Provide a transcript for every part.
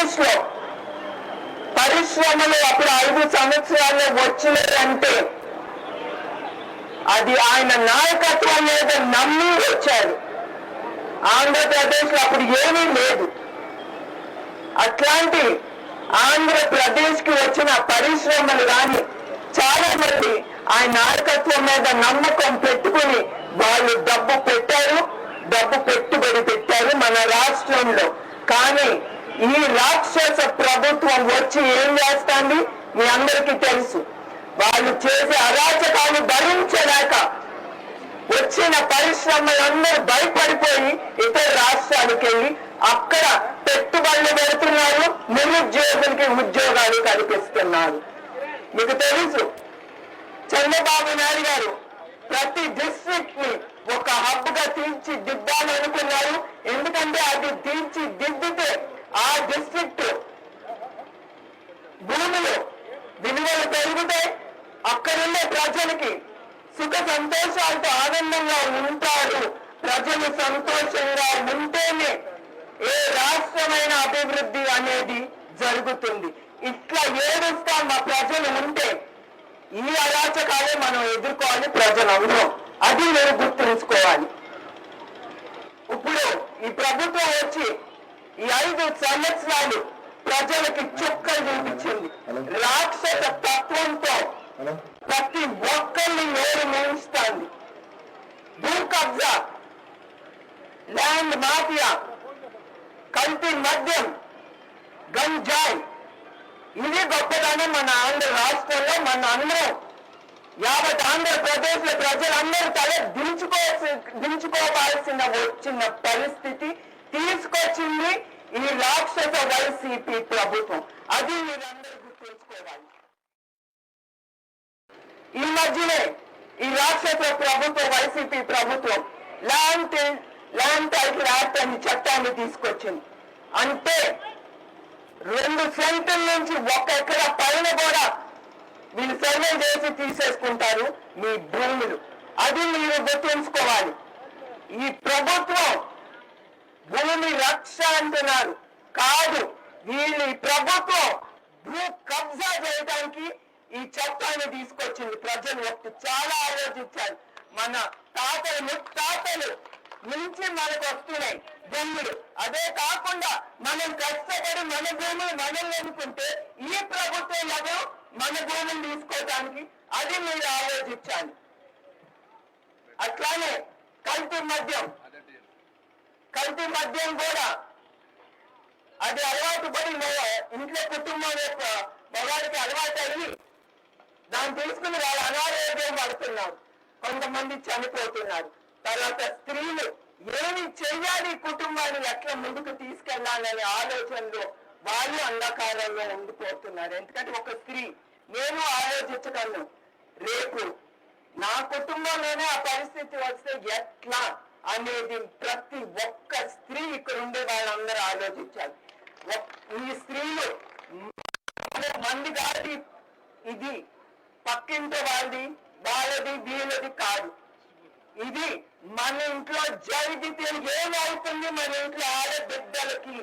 ఏమి లో పరిశ్రమలు అప్పుడు ఐదు సంవత్సరాల్లో వచ్చినాయంటే అది ఆయన నాయకత్వం మీద నమ్మి వచ్చారు. ఆంధ్రప్రదేశ్లో అప్పుడు ఏమీ లేదు. అట్లాంటి ఆంధ్రప్రదేశ్కి వచ్చిన పరిశ్రమలు కానీ చాలా మంది ఆయన నాయకత్వం మీద నమ్మకం పెట్టుకుని వాళ్ళు డబ్బు పెట్టారు డబ్బు పెట్టుబడి పెట్టారు మన రాష్ట్రంలో. కానీ ఈ రాక్షస ప్రభుత్వం వచ్చి ఏం చేస్తాంది? మీ అందరికీ తెలుసు. వాళ్ళు చేసే అరాచకాలు భరించలేక వచ్చిన పరిశ్రమలందరూ భయపడిపోయి ఇతర రాష్ట్రాలకు వెళ్ళి అక్కడ పెట్టుబడులు పెడుతున్నారు నిరుద్యోగులకి ఉద్యోగాలు కల్పిస్తున్నారు. మీకు తెలుసు చంద్రబాబు నాయుడు గారు ప్రతి డిస్ట్రిక్ట్ని ఒక హబ్గా తీర్చి దిద్దాలనుకున్నారు ఎందుకంటే అది తీర్చి ఆ డిస్ట్రిక్ట్ భూములు విలువలు పెరుగుతాయి అక్కడుండే ప్రజలకి సుఖ సంతోషాలతో ఆనందంగా ఉంటారు. ప్రజలు సంతోషంగా ఉంటేనే ఏ రాష్ట్రమైన అభివృద్ధి అనేది జరుగుతుంది. ఇట్లా ఏడుస్తా మా ప్రజలు ఉంటే ఈ అరాచకాలే మనం ఎదుర్కోవాలి ప్రజలు అవసరం అది మీరు గుర్తుంచుకోవాలి. ఇప్పుడు ఈ ప్రభుత్వం వచ్చి ఈ ఐదు సంవత్సరాలు ప్రజలకి చుక్కలు చూపించింది. రాక్షస తత్వంతో ప్రతి ఒక్కరిని నోరు మూయిస్తాంది భూ కబ్జా ల్యాండ్ మాఫియా కల్తీ మద్యం గంజాయి. ఇది గొప్పదనం మన ఆంధ్ర రాష్ట్రంలో మన అందరం. యావత్ ఆంధ్రప్రదేశ్లో ప్రజలందరూ తల దించుకోవాల్సి దించుకోవాల్సిన వచ్చిన పరిస్థితి తీసుకొచ్చింది ఈ రాక్షస వైసీపీ ప్రభుత్వం. అది మీరందరూ గుర్తుంచుకోవాలి. ఈ మధ్యనే ఈ రాక్షస ప్రభుత్వం వైసీపీ ప్రభుత్వం ల్యాండ్ ల్యాండ్ టైటిల్ యాక్ట్ చట్టాన్ని తీసుకొచ్చింది. అంటే రెండు సెంట్ల నుంచి ఒక ఎకరా పైన కూడా వీళ్ళు సర్వే చేసి తీసేసుకుంటారు మీ భూములు. అది మీరు గుర్తుంచుకోవాలి. ఈ ప్రభుత్వం భూమి రక్ష అంటున్నారు. కాదు వీళ్ళు ప్రభుత్వం భూ కబ్జా చేయడానికి ఈ చట్టాన్ని తీసుకొచ్చింది. ప్రజలు ఒకటి చాలా ఆలోచించారు. మన తాతలు ముత్తాతలు నుంచి మనకు వస్తున్నాయి భూములు. అదే కాకుండా మనం కష్టపడి మన భూములు మనం ఎన్నుకుంటే ఈ ప్రభుత్వం ఎవరు మన భూములు తీసుకోవడానికి అది మీరు ఆలోచించాలి. అట్లానే కల్తీ మద్యం. కల్తీ మద్యం కూడా. అది అలవాటు పడి ఇంట్లో కుటుంబం యొక్క మగవాడికి అలవాటు అయ్యి దాన్ని తీసుకుని వాళ్ళు అనారోగ్యం పడుతున్నారు. కొంతమంది చనిపోతున్నారు. తర్వాత స్త్రీలు ఏమి చెయ్యాలి కుటుంబాన్ని ఎట్లా ముందుకు తీసుకెళ్ళాలనే ఆలోచనలో వాళ్ళు అంధకారంలో ఉండిపోతున్నారు. ఎందుకంటే ఒక స్త్రీ నేను ఆలోచించగలను. రేపు నా కుటుంబంలోనే ఆ పరిస్థితి వస్తే ఎట్లా అనేది ప్రతి ఒక్క స్త్రీ ఇక్కడ ఉండే వాళ్ళందరూ ఆలోచించాలి. ఈ స్త్రీలు మంది కాదు. ఇది పక్కింటి వాళ్ళది వాళ్ళది వీళ్ళది కాదు. ఇది మన ఇంట్లో జరిగితే ఏమవుతుంది? మన ఇంట్లో ఆడబిడ్డలకి.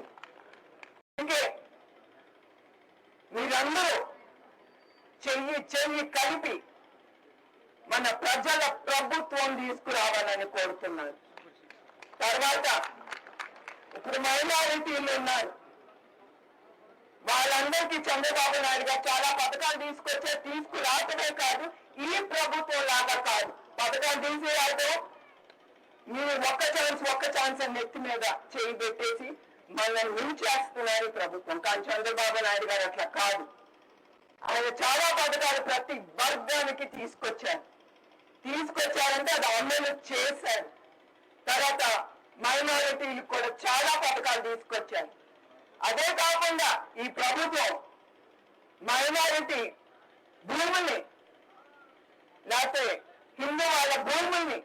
ఇంకే మీరందరూ చెయ్యి చెయ్యి కలిపి మన ప్రజల ప్రభుత్వం తీసుకురావాలని కోరుతున్నాను. తర్వాత ఇప్పుడు మైనారిటీలు ఉన్నారు. వాళ్ళందరికీ చంద్రబాబు నాయుడు గారు చాలా పథకాలు తీసుకొచ్చే తీసుకురావటమే కాదు ఈ ప్రభుత్వం లాగా కాదు. పథకాలు తీసేయాలి మీరు ఒక్క ఛాన్స్ ఒక్క ఛాన్స్ అని నెత్తి మీద చేయి పెట్టేసి మనల్ని ముంచేస్తున్నారు ప్రభుత్వం. కానీ చంద్రబాబు నాయుడు గారు అట్లా కాదు. ఆయన చాలా పథకాలు ప్రతి వర్గానికి తీసుకొచ్చారు. తీసుకొచ్చారంటే అది అమలు చేశారు. తర్వాత మైనారిటీలు కూడా చాలా పథకాలు తీసుకొచ్చారు. అదే కాకుండా ఈ ప్రభుత్వం మైనారిటీ భూముల్ని లేకపోతే హిందూ వాళ్ళ భూముల్ని